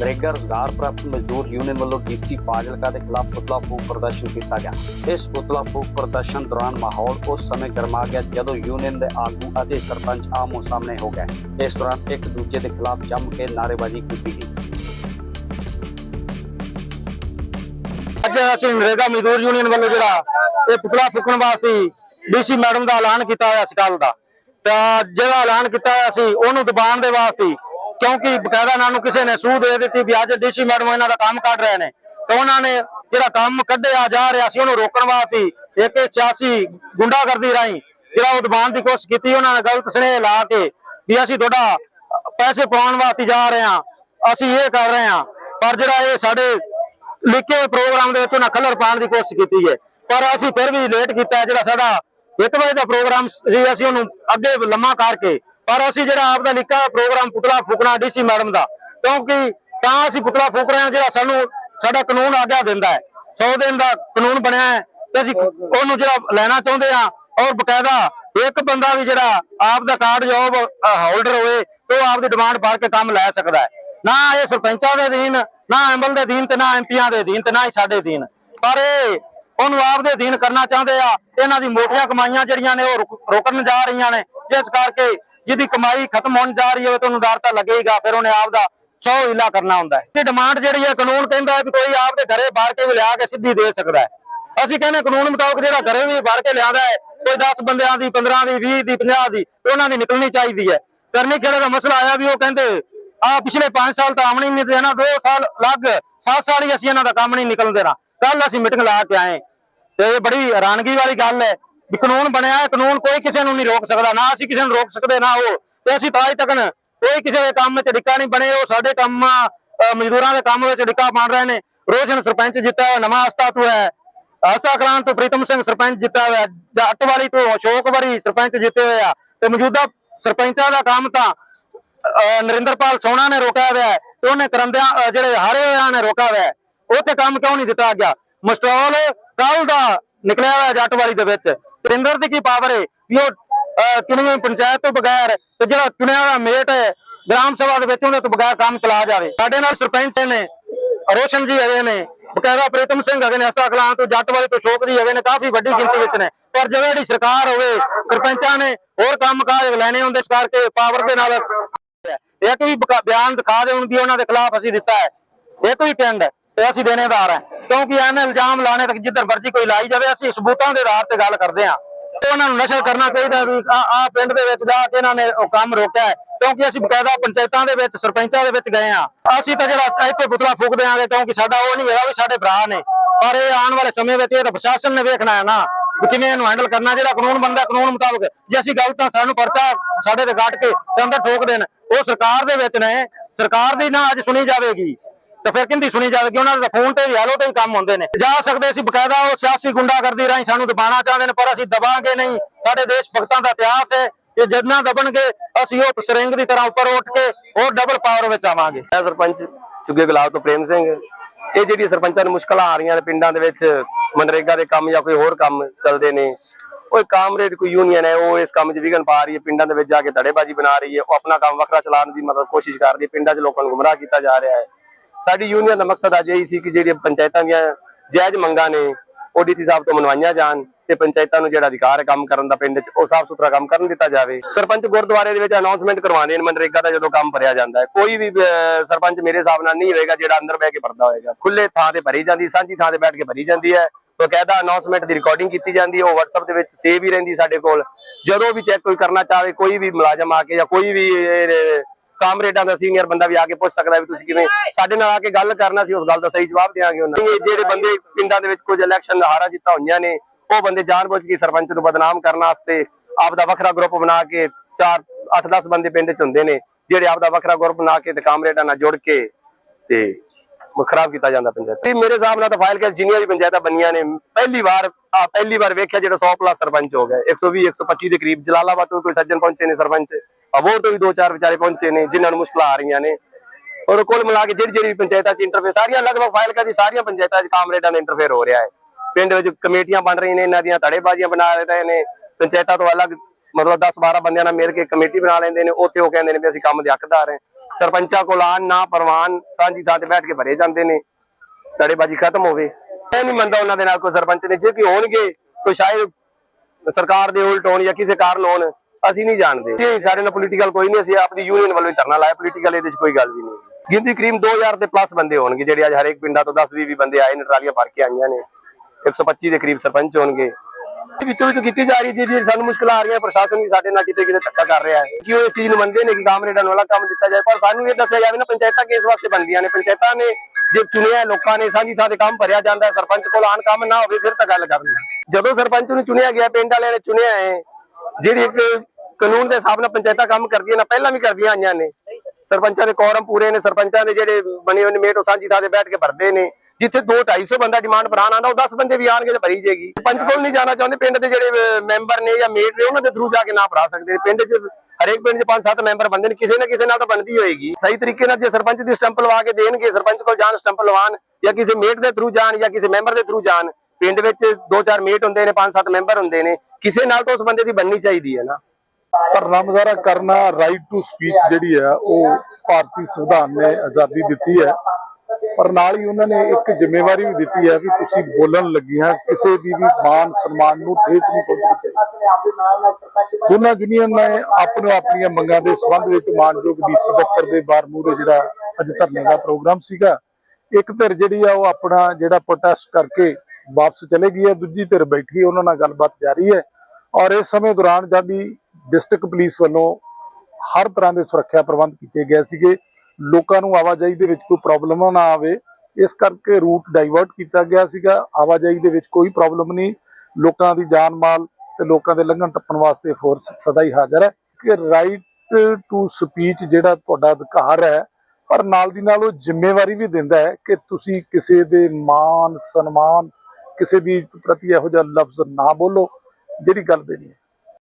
ਨਰੇਗਾ ਰੁਜ਼ਗਾਰ ਪ੍ਰਾਪਤ ਮਜ਼ਦੂਰ ਯੂਨੀਅਨ ਵੱਲੋਂ ਡੀਸੀ ਫਾਜ਼ਿਲਕਾ ਦੇ ਖਿਲਾਫ ਪੁਤਲਾ ਫੂਕ ਪ੍ਰਦਰਸ਼ਨ ਕੀਤਾ ਗਿਆ। ਇਸ ਪੁਤਲਾ ਫੂਕ ਪ੍ਰਦਰਸ਼ਨ ਦੌਰਾਨ ਮਾਹੌਲ ਉਸ ਸਮੇਂ ਗਰਮਾ ਗਿਆ ਜਦੋਂ ਯੂਨੀਅਨ ਦੇ ਆਗੂ ਅਤੇ ਸਰਪੰਚ ਆਮੋ ਸਾਹਮਣੇ ਹੋ ਗਏ। ਇਸ ਦੌਰਾਨ ਇੱਕ ਦੂਜੇ ਦੇ ਖਿਲਾਫ ਜੰਮ ਕੇ ਨਾਅਰੇਬਾਜ਼ੀ ਕੀਤੀ ਗਈ। ਅੱਜ ਅਸੀਂ ਨਰੇਗਾ ਮਜ਼ਦੂਰ ਯੂਨੀਅਨ ਵੱਲੋਂ ਜਿਹੜਾ ਇਹ ਪੁਤਲਾ ਫੂਕਣ ਵਾਸਤੇ ਡੀਸੀ ਮੈਡਮ ਦਾ ਐਲਾਨ ਕੀਤਾ ਹੋਇਆ ਸੀ ਕੱਲ ਦਾ। ਤਾਂ ਜਿਹੜਾ ਐਲਾਨ ਕੀਤਾ ਹੋਇਆ ਸੀ, ਉਹਨੂੰ ਦਬਾਉਣ ਦੇ ਵਾਸਤੇ ਕਿਉਂਕਿ ਬਕਾਇਦਾ ਇਹਨਾਂ ਨੂੰ ਕਿਸੇ ਨੇ ਸੂਹ ਦੇ ਦਿੱਤੀ ਵੀ ਅੱਜ ਡੀਸੀ ਮੈਡਮ ਇਹਨਾਂ ਦਾ ਕੰਮ ਕੱਢ ਰਹੇ ਨੇ। ਤਾਂ ਉਹਨਾਂ ਨੇ ਜਿਹੜਾ ਕੰਮ ਕੱਢਿਆ ਜਾ ਰਿਹਾ ਸੀ ਉਹਨੂੰ ਰੋਕਣ ਵਾਸਤੇ ਇੱਕ ਸਿਆਸੀ ਗੁੰਡਾਗਰਦੀ ਰਾਹੀਂ ਜਿਹੜਾ ਉਹ ਦਬਾਉਣ ਦੀ ਕੋਸ਼ਿਸ਼ ਕੀਤੀ, ਉਹਨਾਂ ਨੇ ਗਲਤ ਸੁਨੇਹੇ ਲਾ ਕੇ ਵੀ ਅਸੀਂ ਤੁਹਾਡਾ ਪੈਸੇ ਪਾਉਣ ਵਾਸਤੇ ਜਾ ਰਹੇ ਹਾਂ, ਅਸੀਂ ਇਹ ਕਰ ਰਹੇ ਹਾਂ। ਪਰ ਜਿਹੜਾ ਇਹ ਸਾਡੇ ਲਿਖੇ ਹੋਏ ਪ੍ਰੋਗਰਾਮ ਦੇ ਵਿੱਚ ਉਹਨਾਂ ਕਲਰ ਪਾਉਣ ਦੀ ਕੋਸ਼ਿਸ਼ ਕੀਤੀ ਹੈ। ਪਰ ਅਸੀਂ ਫਿਰ ਵੀ ਲੇਟ ਕੀਤਾ ਜਿਹੜਾ ਸਾਡਾ 1 ਵਜੇ ਦਾ ਪ੍ਰੋਗਰਾਮ ਸੀ, ਅਸੀਂ ਉਹਨੂੰ ਅੱਗੇ ਲੰਮਾ ਕਰਕੇ ਪਰ ਅਸੀਂ ਜਿਹੜਾ ਆਪ ਦਾ ਲਿਖਿਆ ਪ੍ਰੋਗਰਾਮ ਪੁਤਲਾ ਫੂਕਣਾ ਡੀਸੀ ਮੈਡਮ ਦਾ, ਕਿਉਂਕਿ ਤਾਂ ਅਸੀਂ ਪੁਤਲਾ ਫੂਕ ਰਹੇ ਹਾਂ ਜਿਹੜਾ ਸਾਨੂੰ ਸਾਡਾ ਕਾਨੂੰਨ ਆਗਿਆ ਦਿੰਦਾ ਹੈ। 100 ਦਿਨ ਦਾ ਕਾਨੂੰਨ ਬਣਿਆ ਹੈ ਤੇ ਅਸੀਂ ਉਹਨੂੰ ਜਿਹੜਾ ਲੈਣਾ ਚਾਹੁੰਦੇ ਹਾਂ ਔਰ ਬਕਾਇਦਾ ਇੱਕ ਬੰਦਾ ਵੀ ਜਿਹੜਾ ਆਪ ਦਾ ਕਾਰਡ ਜੋਬ ਹੋਲਡਰ ਹੋਵੇ ਉਹ ਆਪ ਦੀ ਡਿਮਾਂਡ ਭਰ ਕੇ ਕੰਮ ਲੈ ਸਕਦਾ ਹੈ। ਨਾ ਇਹ ਸਰਪੰਚਾਂ ਦੇ ਅਧੀਨ, ਨਾ ਐਮਐਲ ਦੇ ਅਧੀਨ ਤੇ ਨਾ ਐਮਪੀਆਂ ਦੇ ਅਧੀਨ ਤੇ ਨਾ ਹੀ ਸਾਡੇ ਅਧੀਨ। ਪਰ ਇਹ ਉਹਨੂੰ ਆਪ ਦੇ ਅਧੀਨ ਕਰਨਾ ਚਾਹੁੰਦੇ ਆ, ਇਹਨਾਂ ਦੀ ਮੋਟੀਆਂ ਕਮਾਈਆਂ ਜਿਹੜੀਆਂ ਨੇ ਉਹ ਰੁਕ- ਰੁਕਣ ਜਾ ਰਹੀਆਂ ਨੇ, ਜਿਸ ਕਰਕੇ ਜਿਹਦੀ ਕਮਾਈ ਖਤਮ ਹੋਣ ਜਾ ਰਹੀ ਹੋਵੇ ਤੁਹਾਨੂੰ ਡਰ ਤਾਂ ਲੱਗੇਗਾ, ਫਿਰ ਉਹਨੇ ਆਪ ਦਾ ਸੌ ਹੀਲਾ ਕਰਨਾ ਹੁੰਦਾ ਹੈ। ਇਹ ਡਿਮਾਂਡ ਜਿਹੜੀ ਹੈ, ਕਾਨੂੰਨ ਕਹਿੰਦਾ ਹੈ ਵੀ ਕੋਈ ਆਪ ਦੇ ਘਰੇ ਬਾਹਰ ਕੇ ਵੀ ਲਿਆ ਕੇ ਸਿੱਧੀ ਦੇ ਸਕਦਾ ਹੈ। ਅਸੀਂ ਕਹਿੰਦੇ ਕਾਨੂੰਨ ਮੁਤਾਬਕ ਜਿਹੜਾ ਘਰੇ ਵੀ ਭਰ ਕੇ ਲਿਆਂਦਾ ਹੈ, ਕੋਈ 10 ਬੰਦਿਆਂ ਦੀ 15 ਦੀ 20 ਦੀ 50 ਦੀ ਉਹਨਾਂ ਦੀ ਨਿਕਲਣੀ ਚਾਹੀਦੀ ਹੈ। ਕਰਨੀ ਖੇੜੇ ਦਾ ਮਸਲਾ ਆਇਆ ਵੀ ਉਹ ਕਹਿੰਦੇ ਆ ਪਿਛਲੇ 5 ਸਾਲ ਤਾਂ ਆਮਣੀ ਨਹੀਂ ਦੇਣਾ 2 ਸਾਲ ਲੱਗ 7 ਸਾਲ ਹੀ ਅਸੀਂ ਇਹਨਾਂ ਦਾ ਕੰਮ ਨਹੀਂ ਨਿਕਲਣ ਦੇਣਾ। ਕੱਲ ਅਸੀਂ ਮੀਟਿੰਗ ਲਾ ਕੇ ਆਏ। ਤੇ ਇਹ ਬੜੀ ਹੈਰਾਨਗੀ ਵਾਲੀ ਗੱਲ ਹੈ। ਵੀ ਕਾਨੂੰਨ ਬਣਿਆ ਹੈ ਕਾਨੂੰਨ ਕੋਈ ਕਿਸੇ ਨੂੰ ਨਹੀਂ ਰੋਕ ਸਕਦਾ, ਨਾ ਅਸੀਂ ਕਿਸੇ ਨੂੰ ਰੋਕ ਸਕਦੇ, ਨਾ ਉਹ। ਤੇ ਅਸੀਂ ਤਾਂ ਅਜੇ ਤੱਕ ਕੋਈ ਕਿਸੇ ਦੇ ਕੰਮ 'ਚ ਡਿੱਕਾ ਨਹੀਂ ਬਣੇ, ਉਹ ਸਾਡੇ ਕੰਮ ਮਜ਼ਦੂਰਾਂ ਦੇ ਕੰਮ ਵਿੱਚ ਡਿੱਕਾ ਬਣ ਰਹੇ ਨੇ। ਰੋਸ਼ਨ ਸਰਪੰਚ ਜਿੱਤਿਆ ਹੋਇਆ, ਨਵਾਂ ਹਸਤਾ ਤੋਂ ਹੈ। ਹਸਤਾ ਕਲਾਂ ਤੋਂ ਪ੍ਰੀਤਮ ਸਿੰਘ ਸਰਪੰਚ ਜਿੱਤਾ ਹੋਇਆ ਜੱਟ ਵਾਲੀ ਤੋਂ ਅਸ਼ੋਕ ਵਰੀ ਸਰਪੰਚ ਜਿੱਤੇ ਹੋਇਆ ਤੇ ਮੌਜੂਦਾ ਸਰਪੰਚਾਂ ਦਾ ਕੰਮ ਤਾਂ ਨਰਿੰਦਰਪਾਲ ਸੋਨਾ ਨੇ ਰੋਕਿਆ ਹੋਇਆ ਤੇ ਉਹਨੇ ਕਰੰਦਿਆਂ ਜਿਹੜੇ ਹਾਰੇ ਹੋਇਆਂ ਨੇ ਰੋਕਿਆ ਹੋਇਆ ਉਹ ਤੇ ਕੰਮ ਕਿਉਂ ਨਹੀਂ ਦਿੱਤਾ ਗਿਆ? ਮਸਟੋਲ ਕੱਲ ਦਾ ਨਿਕਲਿਆ ਹੋਇਆ ਜੱਟਵਾਲੀ ਦੇ ਵਿੱਚ। ਤਰਿੰਦਰ ਦੀ ਕੀ ਪਾਵਰ ਹੈ ਵੀ ਉਹ ਅਹ, ਪੰਚਾਇਤ ਤੋਂ ਬਗੈਰ ਤੇ ਜਿਹੜਾ ਚੁਣਿਆ ਹੋਇਆ ਮੇਟ ਹੈ ਗ੍ਰਾਮ ਸਭਾ ਦੇ ਵਿੱਚ ਉਹਨਾਂ ਤੋਂ ਬਗੈਰ ਕੰਮ ਚਲਾ ਜਾਵੇ। ਸਾਡੇ ਨਾਲ ਸਰਪੰਚ ਨੇ ਰੋਸ਼ਨ ਜੀ ਹੈਗੇ ਨੇ ਬਕਾਇਦਾ ਪ੍ਰੀਤਮ ਸਿੰਘ ਹੈਗੇ ਨੇ ਹਸਤਾ ਕਲਾਂ ਤੋਂ ਜੱਟਵਾਲੀ ਤੋਂ ਸ਼ੋਕ ਜੀ ਹੈਗੇ ਨੇ ਕਾਫੀ ਵੱਡੀ ਗਿਣਤੀ ਵਿੱਚ ਨੇ। ਪਰ ਜਦੋਂ ਜਿਹੜੀ ਸਰਕਾਰ ਹੋਵੇ ਸਰਪੰਚਾਂ ਨੇ ਹੋਰ ਕੰਮ ਕਾਜ ਲੈਣੇ ਹੁੰਦੇ ਇਸ ਕਰਕੇ ਪਾਵਰ ਦੇ ਨਾਲ ਇੱਕ ਵੀ ਬਿਆਨ ਦਿਖਾ ਦੇਣ ਦੀ ਉਹਨਾਂ ਦੇ ਖਿਲਾਫ ਅਸੀਂ ਦਿੱਤਾ ਹੈ। ਇੱਕ ਵੀ ਪਿੰਡ ਤੇ ਅਸੀਂ ਦੇਣੇਦਾਰ ਹਾਂ। ਕਿਉਂਕਿ ਐਵੇਂ ਇਲਜ਼ਾਮ ਲਾਣੇ ਤੱਕ ਜਿੱਧਰ ਵਰਜ਼ੀ ਕੋਈ ਲਾਈ ਜਾਵੇ, ਅਸੀਂ ਸਬੂਤਾਂ ਦੇ ਆਧਾਰ ਤੇ ਗੱਲ ਕਰਦੇ ਹਾਂ। ਤੇ ਉਹਨਾਂ ਨੂੰ ਨਸ਼ਰ ਕਰਨਾ ਚਾਹੀਦਾ ਵੀ ਆ ਪਿੰਡ ਦੇ ਵਿੱਚ ਜਾ ਕੇ ਇਹਨਾਂ ਨੇ ਉਹ ਕੰਮ ਰੋਕਿਆ ਕਿਉਂਕਿ ਅਸੀਂ ਬਕਾਇਦਾ ਪੰਚਾਇਤਾਂ ਦੇ ਵਿੱਚ, ਸਰਪੰਚਾਂ ਦੇ ਵਿੱਚ ਗਏ ਆ ਅਸੀਂ ਤਾਂ ਜਿਹੜਾ ਇੱਥੇ ਪੁਤਲਾ ਫੂਕ ਦੇਾਂਗੇ ਕਿਉਂਕਿ ਸਾਡਾ ਉਹ ਨਹੀਂ ਹੈਗਾ ਵੀ ਸਾਡੇ ਭਰਾ ਨੇ। ਪਰ ਇਹ ਆਉਣ ਵਾਲੇ ਸਮੇਂ ਵਿੱਚ ਇਹ ਤਾਂ ਪ੍ਰਸ਼ਾਸਨ ਨੇ ਵੇਖਣਾ ਹੈ ਨਾ, ਵੀ ਕਿਵੇਂ ਇਹਨੂੰ ਹੈਂਡਲ ਕਰਨਾ, ਜਿਹੜਾ ਕਾਨੂੰਨ ਬੰਦਾ ਕਾਨੂੰਨ ਮੁਤਾਬਕ। ਜੇ ਅਸੀਂ ਗਲਤ ਤਾਂ ਸਾਨੂੰ ਪਰਚਾ ਸਾਡੇ ਤੇ ਕੱਟ ਕੇ ਤੇ ਅੰਦਰ ਠੋਕ ਦੇਣ। ਉਹ ਸਰਕਾਰ ਦੇ ਵਿੱਚ ਨੇ, ਸਰਕਾਰ ਦੀ ਨਾ ਅੱਜ ਸੁਣੀ ਜਾਵੇਗੀ। ਤੇ ਫਿਰ ਕਿੰਦੀ ਸੁਣੀ ਜਾਵੇਗੀ ਉਹਨਾਂ ਦੇ ਫੋਨ ਤੇ ਵੀ ਤੇ ਹੀ ਕੰਮ ਹੁੰਦੇ ਨੇ। ਜਾ ਸਕਦੇ ਸੀ ਬਕਾਇਦਾ ਉਹ ਸਿਆਸੀ ਗੁੰਡਾਗਰਦੀ ਰਾਹੀਂ ਸਾਨੂੰ ਦਬਾਉਣਾ ਚਾਹੁੰਦੇ ਨੇ, ਪਰ ਅਸੀਂ ਦਬਾਂਗੇ ਨਹੀਂ। ਸਾਡੇ ਦੇਸ਼ ਭਗਤਾਂ ਦਾ ਇਤਿਹਾਸ ਹੈ ਕਿ ਜਿੰਨਾ ਦਬਣਗੇ, ਅਸੀਂ ਉਹ ਸਰੰਗ ਦੀ ਤਰ੍ਹਾਂ ਉੱਪਰ ਉੱਠ ਕੇ ਹੋਰ ਡਬਲ ਪਾਵਰ ਵਿੱਚ ਆਵਾਂਗੇ। ਮੈਂ ਸਰਪੰਚ ਚੁੱਗੇ ਗੁਲਾਬ ਤੋਂ ਪ੍ਰੇਮ ਸਿੰਘ। ਇਹ ਜਿਹੜੀ ਸਰਪੰਚਾਂ ਨੂੰ ਮੁਸ਼ਕਲਾਂ ਆ ਰਹੀਆਂ ਨੇ ਪਿੰਡਾਂ ਦੇ ਵਿੱਚ, ਮਨਰੇਗਾ ਦੇ ਕੰਮ ਜਾਂ ਕੋਈ ਹੋਰ ਕੰਮ ਚੱਲਦੇ ਨੇ, ਉਹ ਕਾਮਰੇਡ ਕੋਈ ਯੂਨੀਅਨ ਹੈ, ਉਹ ਇਸ ਕੰਮ 'ਚ ਵਿਘਨ ਪਾ ਰਹੀ ਹੈ, ਪਿੰਡਾਂ ਦੇ ਵਿੱਚ ਜਾ ਕੇ ਧੜੇਬਾਜ਼ੀ ਬਣਾ ਰਹੀ ਹੈ, ਉਹ ਆਪਣਾ ਕੰਮ ਵੱਖਰਾ ਚਲਾਉਣ ਦੀ ਮਤਲਬ ਕੋਸ਼ਿਸ਼ ਕਰ ਰਹੀ ਹੈ, ਪਿੰਡਾਂ 'ਚ ਲੋਕਾਂ ਨੂੰ ਗੁੰਮਰਾਹ ਕੀਤਾ ਜਾ ਰਿਹਾ ਹੈ। ਸਾਡੀ ਯੂਨੀਅਨ ਦਾ ਮਕਸਦ ਅੱਜ ਇਹੀ ਸੀ ਕਿ ਜਿਹੜੀ ਪੰਚਾਇਤਾਂ ਦੀਆਂ ਜਾਇਜ਼ ਮੰਗਾਂ ਨੇ ਉਹ ਸਾਹਿਬ ਤੋਂ ਮਨਵਾਈਆਂ ਜਾਣ ਤੇ ਪੰਚਾਇਤਾਂ ਨੂੰ ਜਿਹੜਾ ਅਧਿਕਾਰ ਹੈ ਕੰਮ ਕਰਨ ਦਾ ਪਿੰਡ 'ਚ, ਉਹ ਸਾਫ਼ ਸੁਥਰਾ ਕੰਮ ਕਰਨ ਦਿੱਤਾ ਜਾਵੇ। ਸਰਪੰਚ ਗੁਰਦੁਆਰੇ ਦੇ ਵਿੱਚ ਅਨਾਉਂਸਮੈਂਟ ਕਰਵਾਉਂਦੇ ਨੇ ਮਨਰੇਗਾ ਦਾ ਜਦੋਂ ਕੰਮ ਭਰਿਆ ਜਾਂਦਾ ਹੈ। ਕੋਈ ਵੀ ਸਰਪੰਚ ਮੇਰੇ ਹਿਸਾਬ ਨਾਲ ਨਹੀਂ ਹੋਏਗਾ ਜਿਹੜਾ ਅੰਦਰ ਬਹਿ ਕੇ ਭਰਦਾ ਹੋਏਗਾ। ਖੁੱਲੇ ਥਾਂ ਤੇ ਭਰੀ ਜਾਂਦੀ, ਸਾਂਝੀ ਥਾਂ ਤੇ ਬੈਠ ਕੇ ਭਰੀ ਜਾਂਦੀ ਹੈ। ਬਕਾਇਦਾ ਅਨਾਉਂਸਮੈਂਟ ਦੀ ਰਿਕਾਰਡਿੰਗ ਕੀਤੀ ਜਾਂਦੀ ਹੈ, ਉਹ WhatsApp ਦੇ ਵਿੱਚ ਸੇਵ ਹੀ ਰਹਿੰਦੀ ਸਾਡੇ ਕੋਲ। ਜਦੋਂ ਵੀ ਚੈੱਕ ਕੋਈ ਕਰਨਾ ਚਾਹੇ, ਕੋਈ ਵੀ ਮੁਲਾਜ਼ਮ ਆ ਕੇ ਜਾਂ ਕੋਈ ਵੀ ਕਾਮਰੇਡਾਂ ਦਾ ਸੀਨੀਅਰ ਬੰਦਾ ਵੀ ਆ ਕੇ ਪੁੱਛ ਸਕਦਾ ਵੀ ਤੁਸੀਂ ਕਿਵੇਂ ਸਾਡੇ ਨਾਲ ਆ ਕੇ ਗੱਲ ਕਰਨਾ ਸੀ ਉਸ ਗੱਲ ਦਾ ਸਹੀ ਜਵਾਬ ਦੇਵਾਂਗੇ ਉਹਨਾਂ ਨੂੰ। ਜਿਹੜੇ ਬੰਦੇ ਪਿੰਡਾਂ ਦੇ ਵਿੱਚ ਕੁਝ ਇਲੈਕਸ਼ਨ ਹਾਰਾਂ ਜਿੱਤਾਂ ਹੋਈਆਂ ਨੇ ਉਹ ਬੰਦੇ ਜਾਣਬੁੱਝ ਕੇ ਸਰਪੰਚ ਨੂੰ ਬਦਨਾਮ ਕਰਨ ਵਾਸਤੇ ਆਪ ਦਾ ਵੱਖਰਾ ਗਰੁੱਪ ਬਣਾ ਕੇ 4 8-10 ਬੰਦੇ ਪਿੰਡ 'ਚ ਹੁੰਦੇ ਨੇ ਜਿਹੜੇ ਆਪ ਦਾ ਵੱਖਰਾ ਗਰੁੱਪ ਬਣਾ ਕੇ ਤੇ ਕਾਮਰੇਡਾਂ ਨਾਲ ਜੁੜ ਕੇ ਤੇ ਖਰਾਬ ਕੀਤਾ ਜਾਂਦਾ ਪੰਚਾਇਤ ਤੇ। ਮੇਰੇ ਹਿਸਾਬ ਨਾਲ ਤਾਂ ਫਾਇਲ ਕੇ ਜਿੰਨੀਆਂ ਵੀ ਪੰਚਾਇਤਾਂ ਬਣੀਆਂ ਨੇ, ਪਹਿਲੀ ਵਾਰ ਆ ਪਹਿਲੀ ਵਾਰ ਵੇਖਿਆ ਜਿਹੜਾ 100 ਪਲੱਸ ਸਰਪੰਚ ਹੋ ਗਏ। 120 125 ਦੇ ਕਰੀਬ ਜਲਾਲਾਬਾਦ ਤੋਂ ਕੋਈ ਸੱਜਣ ਪਹੁੰਚੇ ਨੇ ਸਰਪੰਚ। ਅਬੋਰ ਤੋਂ ਵੀ ਦੋ ਚਾਰ ਵਿਚਾਰੇ ਪਹੁੰਚੇ ਨੇ, ਜਿਨ੍ਹਾਂ ਨੂੰ ਮੁਸ਼ਕਲਾਂ ਆ ਰਹੀਆਂ ਨੇ। ਔਰ ਕੁੱਲ ਮਿਲਾ ਕੇ ਜਿਹੜੀ ਜਿਹੜੀ ਪੰਚਾਇਤਾਂ 'ਚ ਇੰਟਰਫੇਅਰ ਸਾਰੀਆਂ ਲਗਭਗ ਫਾਇਲ ਕਾ ਦੀ ਸਾਰੀਆਂ ਪੰਚਾਇਤਾਂ 'ਚ ਕਾਮਰੇਡਾਂ ਦਾ ਇੰਟਰਫੇਅਰ ਹੋ ਰਿਹਾ ਹੈ। ਪਿੰਡ ਵਿੱਚ ਕਮੇਟੀਆਂ ਬਣ ਰਹੀਆਂ ਨੇ, ਇਹਨਾਂ ਦੀਆਂ ਧੜੇਬਾਜ਼ੀਆਂ ਬਣਾ ਰਹੇ ਨੇ। ਪੰਚਾਇਤਾਂ ਤੋਂ ਅਲੱਗ ਮਤਲਬ 10 12 ਬੰਦਿਆਂ ਨਾਲ ਮਿਲ ਕੇ ਕਮੇਟੀ ਬਣਾ ਲੈਂਦੇ ਨੇ। ਉੱਥੇ ਉਹ ਕਹਿੰਦੇ ਨੇ ਵੀ ਅਸੀਂ ਕੰਮ ਦੇ ਹੱਕਦਾਰ ਹਾਂ। ਸਰਪੰਚਾਂ ਕੋਲ ਆਉਣ, ਨਾ ਪ੍ਰਵਾਨ, ਸਾਂਝੀ ਥਾਂ ਤੇ ਬੈਠ ਕੇ ਭਰੇ ਜਾਂਦੇ ਨੇ। ਲੜੇਬਾਜੀ ਖਤਮ ਹੋਵੇ। ਮੈਂ ਨਹੀਂ ਮੰਨਦਾ ਉਹਨਾਂ ਦੇ ਨਾਲ ਕੋਈ ਸਰਪੰਚ ਨੇ। ਜੇ ਕਿ ਹੋਣਗੇ, ਕੋਈ ਸ਼ਾਇਦ ਸਰਕਾਰ ਦੇ ਉਲਟ ਹੋਣ ਜਾਂ ਕਿਸੇ ਕਾਰਨ ਹੋਣ, ਅਸੀਂ ਨਹੀਂ ਜਾਣਦੇ। ਇਹ ਸਾਡੇ ਨਾਲ ਪੋਲੀਟੀਕਲ ਕੋਈ ਨਹੀਂ, ਅਸੀਂ ਆਪਣੀ ਯੂਨੀਅਨ ਵੱਲੋਂ ਹੀ ਧਰਨਾ ਲਾਇਆ। ਪੋਲੀਟੀਕਲ ਇਹਦੇ 'ਚ ਕੋਈ ਗੱਲ ਵੀ ਨਹੀਂ ਗਿਣਤੀ ਕਰੀਬ 2000 ਦੇ ਪਲੱਸ ਬੰਦੇ ਹੋਣਗੇ, ਜਿਹੜੇ ਅੱਜ ਹਰੇਕ ਪਿੰਡਾਂ ਤੋਂ 10 20 ਬੰਦੇ ਆਏ ਨੇ, ਟਰਾਲੀਆਂ ਭਰ ਕੇ ਆਈਆਂ ਨੇ। 125 ਦੇ ਕਰੀਬ ਸਰਪੰਚ ਹੋਣਗੇ। ਵਿੱਚੋਂ ਵਿੱਚ ਕੀਤੀ ਜਾ ਰਹੀ ਜੀ ਜੀ ਸਾਨੂੰ ਮੁਸ਼ਕਲਾਂ ਆ ਰਹੀਆਂ, ਪ੍ਰਸ਼ਾਸਨ ਵੀ ਸਾਡੇ ਨਾਲ ਕਿਤੇ ਕਿਤੇ ਧੱਕਾ ਕਰ ਰਿਹਾ ਹੈ। ਕਿ ਉਹ ਇਸ ਚੀਜ਼ ਨੂੰ ਮੰਨਦੇ ਨੇ ਕਿ ਕਾਮਰੇਡਾਂ ਨੂੰ ਵਾਲਾ ਕੰਮ ਦਿੱਤਾ ਜਾਏ, ਪਰ ਸਾਨੂੰ ਇਹ ਦੱਸਿਆ ਜਾਵੇ ਨਾ, ਪੰਚਾਇਤਾਂ ਕਿਸ ਵਾਸਤੇ ਬਣਦੀਆਂ ਨੇ? ਪੰਚਾਇਤਾਂ ਨੇ ਜੇ ਚੁਣਿਆ ਲੋਕਾਂ ਨੇ ਸਾਂਝੀ ਥਾਂ ਤੇ ਕੰਮ ਭਰਿਆ ਜਾਂਦਾ ਹੈ, ਸਰਪੰਚ ਕੋਲ ਆਣ ਕੰਮ ਨਾ ਹੋਵੇ, ਫਿਰ ਤਾਂ ਗੱਲ ਕਰਨੀ ਜਦੋਂ ਸਰਪੰਚ ਨੂੰ ਚੁਣਿਆ ਗਿਆ, ਪਿੰਡ ਵਾਲਿਆਂ ਨੇ ਚੁਣਿਆ ਹੈ, ਜਿਹੜੀ ਇੱਕ ਕਾਨੂੰਨ ਦੇ ਹਿਸਾਬ ਨਾਲ ਪੰਚਾਇਤਾਂ ਕੰਮ ਕਰਦੀਆਂ ਨੇ, ਪਹਿਲਾਂ ਵੀ ਕਰਦੀਆਂ ਆਈਆਂ ਨੇ। ਸਰਪੰਚਾਂ ਦੇ ਕੋਰਮ ਪੂਰੇ ਨੇ, ਸਰਪੰਚਾਂ ਦੇ ਜਿਹੜੇ ਬਣੇ ਹੋਏ ਨੇ, ਮੇਟ ਉਹ ਸਾਂਝੀ ਥਾਂ ਤੇ ਬੈਠ ਕੇ ਭਰਦੇ ਨੇ। ਜਿੱਥੇ 2 250 ਬੰਦਾ ਡਿਮਾਂਡ ਭਰਾਣ ਆਂਦਾ ਉਹ 10 ਬੰਦੇ ਵੀ ਆਣਗੇ ਤੇ ਭਰੀ ਜਾਏਗੀ। ਪੰਚ ਕੋਲ ਨਹੀਂ ਜਾਣਾ ਚਾਹੁੰਦੇ, ਪਿੰਡ ਦੇ ਜਿਹੜੇ ਮੈਂਬਰ ਨੇ ਜਾਂ ਮੇਟ ਨੇ, ਉਹਨਾਂ ਦੇ ਥਰੂ ਜਾ ਕੇ ਨਾ ਭਰਾ ਸਕਦੇ ਪਿੰਡ 'ਚ, ਹਰੇਕ ਪਿੰਡ 'ਚ ਪੰਜ ਸੱਤ ਮੈਂਬਰ ਬੰਦੇ ਨੇ, ਕਿਸੇ ਨਾ ਕਿਸੇ ਨਾਲ ਤਾਂ ਬਣਦੀ ਹੋਏਗੀ। ਸਹੀ ਤਰੀਕੇ ਨਾਲ ਜੇ ਸਰਪੰਚ ਦੀ ਸਟੰਪ ਲਵਾ ਕੇ ਦੇਣਗੇ, ਸਰਪੰਚ ਕੋਲ ਜਾਣ ਸਟੰਪ ਲਵਾਣ ਜਾਂ ਕਿਸੇ ਮੇਟ ਦੇ ਥਰੂ ਜਾਣ, ਜਾਂ ਕਿਸੇ ਮੈਂਬਰ ਦੇ ਥਰੂ ਜਾਣ, ਪਿੰਡ ਵਿੱਚ ਦੋ ਚਾਰ ਮੇਟ ਹੁੰਦੇ ਨੇ, ਪੰਜ ਸੱਤ ਮੈਂਬਰ ਹੁੰਦੇ ਨੇ, ਕਿਸੇ ਨਾਲ ਤਾਂ ਉਸ ਬੰਦੇ ਦੀ ਬਣਨੀ ਚਾਹੀਦੀ ਹੈ ਨਾ। ਧਰਨਾ ਮੁਜ਼ਾਹਰਾ ਕਰਨਾ ਰਾਈਟ ਟੂ ਸਪੀਚ ਜਿਹੜੀ ਹੈ, ਉਹ ਭਾਰਤੀ ਸੰਵਿਧਾਨ ਨੇ ਆਜ਼ਾਦੀ ਦਿੱਤੀ ਹੈ। ਪਰ ਨਾਲ ਹੀ ਉਹਨਾਂ ਨੇ ਇੱਕ ਜ਼ਿੰਮੇਵਾਰੀ ਵੀ ਦਿੱਤੀ ਹੈ ਵੀ ਤੁਸੀਂ ਬੋਲਣ ਲੱਗੀਆਂ, ਕਿਸੇ ਦੀ ਵੀ ਮਾਨ ਸਨਮਾਨ ਨੂੰ ਠੇਸ ਨਹੀਂ ਪਹੁੰਚਣੀ ਚਾਹੀਦੀ ਦੋਨਾਂ ਯੂਨੀਅਨ ਨੇ ਆਪਣੋ ਆਪਣੀਆਂ ਮੰਗਾਂ ਦੇ ਸੰਬੰਧ ਵਿੱਚ ਮਾਨਯੋਗ ਡੀਸੀ ਦਫ਼ਤਰ ਦੇ ਬਾਹਰ ਮੂਹਰੇ ਜਿਹੜਾ ਅੱਜ ਧਰਨੇ ਦਾ ਪ੍ਰੋਗਰਾਮ ਸੀਗਾ, ਇੱਕ ਧਿਰ ਜਿਹੜੀ ਆ ਉਹ ਆਪਣਾ ਜਿਹੜਾ ਪ੍ਰੋਟੈਸਟ ਕਰਕੇ ਵਾਪਸ ਚਲੇ ਗਈ ਹੈ, ਦੂਜੀ ਧਿਰ ਬੈਠੀ ਉਹਨਾਂ ਨਾਲ ਗੱਲਬਾਤ ਜਾਰੀ ਹੈ ਔਰ ਇਸ ਸਮੇਂ ਦੌਰਾਨ ਜਾਂਦੀ ਡਿਸਟ੍ਰਿਕਟ ਪੁਲਿਸ ਵੱਲੋਂ ਹਰ ਤਰ੍ਹਾਂ ਦੇ ਸੁਰੱਖਿਆ ਪ੍ਰਬੰਧ ਕੀਤੇ ਗਏ ਸੀਗੇ ਲੋਕਾਂ ਨੂੰ ਆਵਾਜਾਈ ਦੇ ਵਿੱਚ ਕੋਈ ਪ੍ਰੋਬਲਮ ਨਾ ਆਵੇ। ਇਸ ਕਰਕੇ ਰੂਟ ਡਾਈਵਰਟ ਕੀਤਾ ਗਿਆ ਸੀਗਾ। ਆਵਾਜਾਈ ਦੇ ਵਿੱਚ ਕੋਈ ਪ੍ਰੋਬਲਮ ਨਹੀਂ। ਲੋਕਾਂ ਦੀ ਜਾਨ ਮਾਲ ਤੇ ਲੋਕਾਂ ਦੇ ਲੰਘਣ ਟੱਪਣ ਵਾਸਤੇ ਫੋਰਸ ਸਦਾ ਹੀ ਹਾਜ਼ਰ ਹੈ। ਕਿ ਰਾਈਟ ਟੂ ਸਪੀਚ ਜਿਹੜਾ ਤੁਹਾਡਾ ਅਧਿਕਾਰ ਹੈ, ਪਰ ਨਾਲ ਦੀ ਨਾਲ ਉਹ ਜ਼ਿੰਮੇਵਾਰੀ ਵੀ ਦਿੰਦਾ ਹੈ ਕਿ ਤੁਸੀਂ ਕਿਸੇ ਦੇ ਮਾਨ ਸਨਮਾਨ, ਕਿਸੇ ਵੀ ਪ੍ਰਤੀ ਇਹੋ ਜਿਹਾ ਲਫ਼ਜ਼ ਨਾ ਬੋਲੋ, ਜਿਹੜੀ ਗੱਲ ਦੇ ਨਹੀਂ